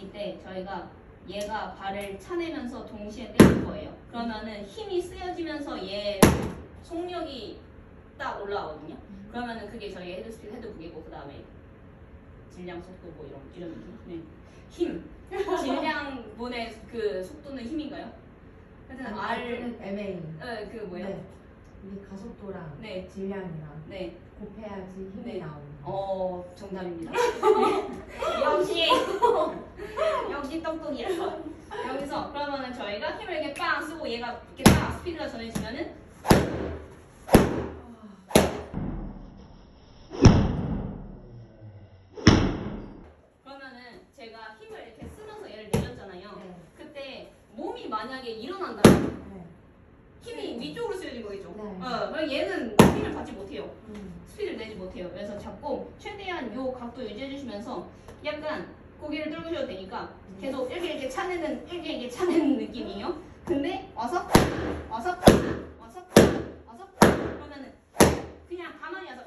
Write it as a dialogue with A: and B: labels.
A: 이때 저희가 얘가 발을 차내면서 동시에 때릴 거예요. 그러면은 힘이 쓰여지면서 얘 속력이 딱 올라오거든요. 그러면은 그게 저희 헤드 스피드 헤드 무게고 그 다음에 질량 속도 뭐 이런 이런 느낌. 네. 힘. 질량분의 그 속도는 힘인가요? 하여튼 R
B: 는 애매히.
A: 어, 그 뭐예요?
B: 네. 이게 가속도랑
A: 네.
B: 질량이랑
A: 네.
B: 곱해야지 힘이
A: 네.
B: 나오는.
A: 어 정답입니다. 역시 똑똑이야. 여기서 그러면은 저희가 힘을 이렇게 빵 쓰고 얘가 이렇게 딱 스피드가 전해지면은 그러면은 제가 힘을 이렇게 쓰면서 얘를 내렸잖아요.
B: 네.
A: 그때 몸이 만약에 일어난다면
B: 네.
A: 힘이 위쪽으로 쓰여진 거겠죠.
B: 네.
A: 어, 그럼 얘는 힘을 받지 못해요.
B: 음.
A: 스피드를 내지 못해요. 그래서 잡고 최대한 요 각도 유지해 주시면서 약간 고개를 돌리셔도 되니까 계속 이렇게 이렇게 차내는 이렇게 이렇게 차내는 느낌이에요. 근데 어서 어서 어서 어서 그러면은 그냥 가만히 와서